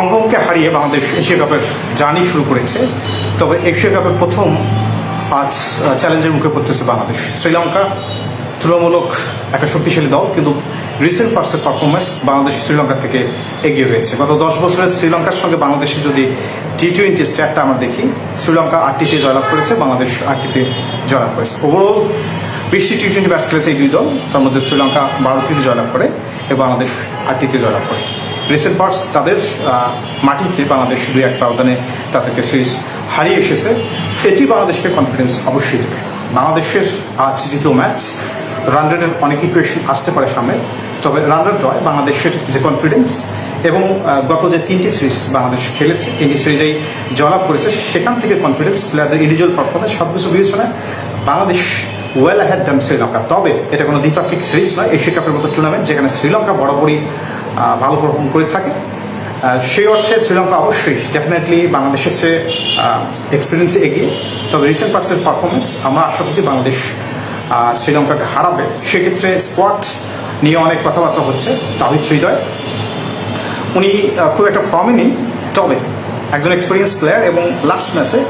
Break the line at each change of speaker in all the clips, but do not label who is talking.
হংকংকে হারিয়ে বাংলাদেশ এশিয়া কাপের জার্নি শুরু করেছে। তবে এশিয়া কাপের প্রথম আজ চ্যালেঞ্জের মুখে পড়তেছে বাংলাদেশ। শ্রীলঙ্কা তুলনামূলক একটা শক্তিশালী দল, কিন্তু রিসেন্ট পার্সের পারফরমেন্স বাংলাদেশ শ্রীলঙ্কা থেকে এগিয়ে রয়েছে। গত দশ বছরের শ্রীলঙ্কার সঙ্গে বাংলাদেশের যদি টি টোয়েন্টি স্ট্যাটটা আমরা দেখি, শ্রীলঙ্কা আটটিতে জয়লাভ করেছে, বাংলাদেশ আটটিতে জয়লাভ করেছে। ওভারঅল বিশটি টি টোয়েন্টি ম্যাচ খেলেছে এই দুই দল। তার মধ্যে শ্রীলঙ্কা বারোটিতে জয়লাভ করে এবং বাংলাদেশ আটটিতে জয়লাভ করে। রিসেন্ট পার্টস তাদের মাটিতে বাংলাদেশ দুই এক ব্যবধানে তাদেরকে সিরিজ হারিয়ে এসেছে। এটি বাংলাদেশকে কনফিডেন্স অবশ্যই দেবে। বাংলাদেশের আজ দ্বিতীয় ম্যাচ রান রেটের অনেক ইকুয়েশন আসতে পারে সামনে। তবে রান রেট নয় বাংলাদেশের যে কনফিডেন্স এবং গত যে তিনটি সিরিজ বাংলাদেশ খেলেছে, তিনটি সিরিজেই জয়লাভ করেছে, সেখান থেকে কনফিডেন্স প্লেয়ারদের ইন্ডিভিজুয়াল পারফরমেন্স সব কিছু বিবেচনায় Bangladesh well had done Sri Lanka তবে এটা কোনো দ্বিপাক্ষিক সিরিজ নয় এশিয়া কাপের মতো টুর্নামেন্ট যেখানে শ্রীলঙ্কা বরাবরই ভালো পারফর্ম করে থাকে। সেই অর্থে শ্রীলঙ্কা অবশ্যই ডেফিনেটলি বাংলাদেশের চেয়ে এক্সপিরিয়েন্সে এগিয়ে। তবে রিসেন্ট পার্টসের পারফরমেন্স আমরা আশা করছি বাংলাদেশ শ্রীলঙ্কাকে হারাবে। সেক্ষেত্রে স্কোয়াড নিয়ে অনেক কথাবার্তা হচ্ছে, তাহিদ হৃদয়। উনি খুব একটা ফর্মে নেই, তবে একজন এক্সপিরিয়েন্স প্লেয়ার এবং লাস্ট ম্যাচে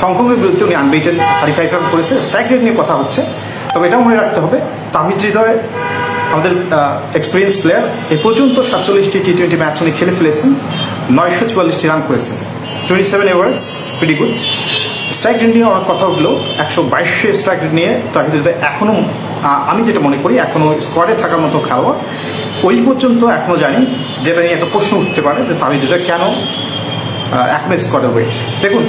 হংকংয়ের বিরুদ্ধে উনি আনবিটেন থার্টি করেছে। স্ট্রাইক রেট নিয়ে কথা হচ্ছে, তবে এটাও মনে রাখতে হবে, তাহিদ হৃদয় আমাদের এক্সপিরিয়েন্স প্লেয়ার এ পর্যন্ত সাতচল্লিশটি টি টোয়েন্টি ম্যাচ উনি খেলে ফেলেছেন, নয়শো চুয়াল্লিশটি রান করেছেন। Twenty seven average pretty good strike rate নিয়ে অনেক কথা উঠল একশো বাইশে স্ট্রাইক রেট নিয়ে তাহিদ এখনও আমি যেটা মনে করি এখনও স্কোয়াডে থাকার মতো খেলোয়াড়, ওই পর্যন্ত এখনও জানি, যেটা নিয়ে একটা প্রশ্ন উঠতে পারে, যে তাহিদ কেন এখন স্কোয়াডে রয়েছে। দেখুন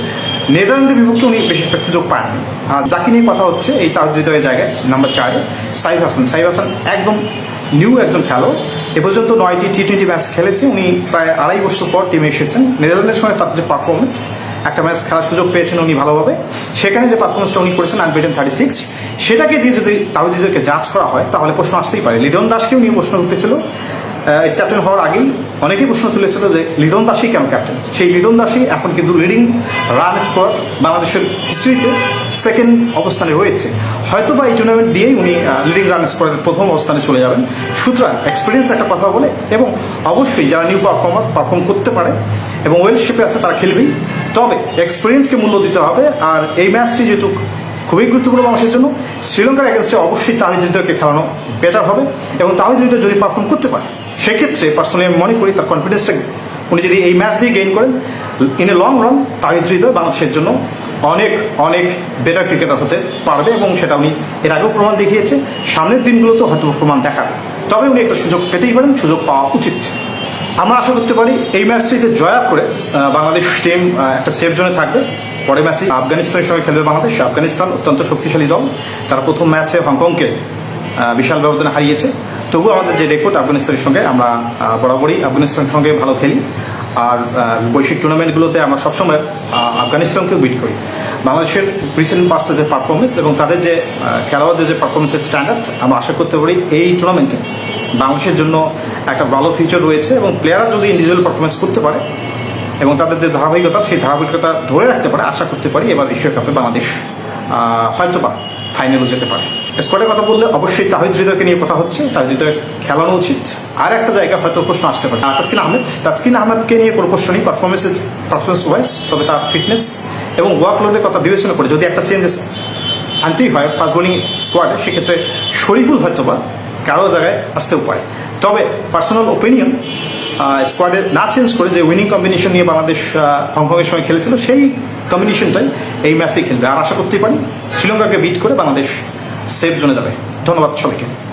নেদারল্যান্ডের বিপক্ষে উনি বেশি একটা সুযোগ পাননি আর যাকে নিয়ে কথা হচ্ছে এই তার হৃদয়ের জায়গায় নাম্বার চারে সাইফ হাসান। সাইফ হাসান একদম নিউ একজন খেলোয়াড়। এ পর্যন্ত নয়টি টি টোয়েন্টি ম্যাচ খেলেছে। উনি প্রায় আড়াই বছর পর টিমে এসেছেন। নেদারল্যান্ডের সঙ্গে তার যে পারফরমেন্স একটা ম্যাচ খেলার সুযোগ পেয়েছেন উনি ভালোভাবে। সেখানে যে পারফরমেন্সটা উনি করেছেন আনবিটেন থার্টি সিক্স সেটাকে দিয়ে যদি তাহিদিদেরকে জাজ করা হয়, তাহলে প্রশ্ন আসতেই পারে। লিডন দাসকেও নিয়ে প্রশ্ন উঠতেছিল। ক্যাপ্টেন হওয়ার আগেই অনেকেই প্রশ্ন তুলেছিল যে লিডন দাসই কেন ক্যাপ্টেন সেই লিডন দাসই এখন কিন্তু লিডিং রান স্কোর বাংলাদেশের হিস্ট্রিতে সেকেন্ড অবস্থানে রয়েছে। হয়তো বা এই টুর্নামেন্ট দিয়েই উনি লিডিং রান স্কোরের প্রথম অবস্থানে চলে যাবেন। সুতরাং এক্সপিরিয়েন্স একটা কথা বলে এবং অবশ্যই যারা নিউ পারফর্মার পারফর্ম করতে পারে এবং ওয়েল শেপে আছে তারা খেলবেই। তবে এক্সপিরিয়েন্সকে মূল্য দিতে হবে আর এই ম্যাচটি যেহেতু খুবই গুরুত্বপূর্ণ মানুষের জন্য, শ্রীলঙ্কার এগেনস্টে অবশ্যই তাহিদ হৃদয়কে খেলানো বেটার হবে এবং তাহিদ হৃদয় যদি পারফর্ম করতে পারে সেক্ষেত্রে পার্সোনালি আমি মনে করি তার কনফিডেন্সটা উনি যদি এই ম্যাচ দিয়ে গেইন করেন in a long run Towhid Hridoy বাংলাদেশের জন্য অনেক অনেক বেটার ক্রিকেটার হতে পারবে এবং সেটা উনি এর আগেও প্রমাণ দেখিয়েছে। সামনের দিনগুলোতেও হয়তো প্রমাণ দেখাবে। তবে উনি একটা সুযোগ পেতেই পারেন, সুযোগ পাওয়া উচিত। আমরা আশা করতে পারি এই ম্যাচটিতে জয়া করে বাংলাদেশ টিম একটা সেফ জোনে থাকবে। পরের ম্যাচে আফগানিস্তানের সঙ্গে খেলবে বাংলাদেশ। আফগানিস্তান অত্যন্ত শক্তিশালী দল। তারা প্রথম ম্যাচে হংকংকে বিশাল ব্যবধানে হারিয়েছে। তবু আমাদের যে রেকর্ড আফগানিস্তানের সঙ্গে আমরা বরাবরই আফগানিস্তানের সঙ্গে ভালো খেলি। আর বৈশ্বিক টুর্নামেন্টগুলোতে আমরা সবসময় আফগানিস্তানকেও বিট করি। বাংলাদেশের রিসেন্ট পাসে যে পারফরমেন্স এবং তাদের যে খেলোয়াড়দের যে পারফরমেন্সের স্ট্যান্ডার্ড আমরা আশা করতে পারি এই টুর্নামেন্টে বাংলাদেশের জন্য একটা ভালো ফিউচার রয়েছে এবং প্লেয়াররা যদি ইন্ডিভিজুয়াল পারফরমেন্স করতে পারে এবং তাদের যে ধারাবাহিকতা, সেই ধারাবাহিকতা ধরে রাখতে পারে, আশা করতে পারি এবার এশিয়া কাপে বাংলাদেশ হয়তো বা ফাইনালও যেতে পারে। স্কোয়াডের কথা বললে অবশ্যই তাহিদ হৃদয়কে নিয়ে কথা হচ্ছে তাহিদ হৃদয় খেলানো উচিত। আর একটা জায়গায় হয়তো প্রশ্ন আসতে পারে। তাসকিন আহমেদ, তাসকিন আহমেদকে নিয়ে কোনো প্রশ্ন নেই পারফরমেন্সের পারফরমেন্স ওয়াইজ তবে তার ফিটনেস এবং ওয়ার্কলোডের কথা বিবেচনা করে যদি একটা চেঞ্জেস আনতেই হয় ফাস্ট বোলিং স্কোয়াডে সেক্ষেত্রে শরীফুল হয়তো বা কারও জায়গায় আসতেও পারে। তবে পার্সোনাল ওপিনিয়ন স্কোয়াডে না চেঞ্জ করে যে উইনিং কম্বিনেশন নিয়ে বাংলাদেশ হংকংয়ের সঙ্গে খেলেছিল, সেই কম্বিনেশনটাই এই ম্যাচে খেলবে। আর আশা করতেই পারি, শ্রীলঙ্কাকে বিট করে বাংলাদেশ সেফ জোনে যাবে। ধন্যবাদ সবাইকে।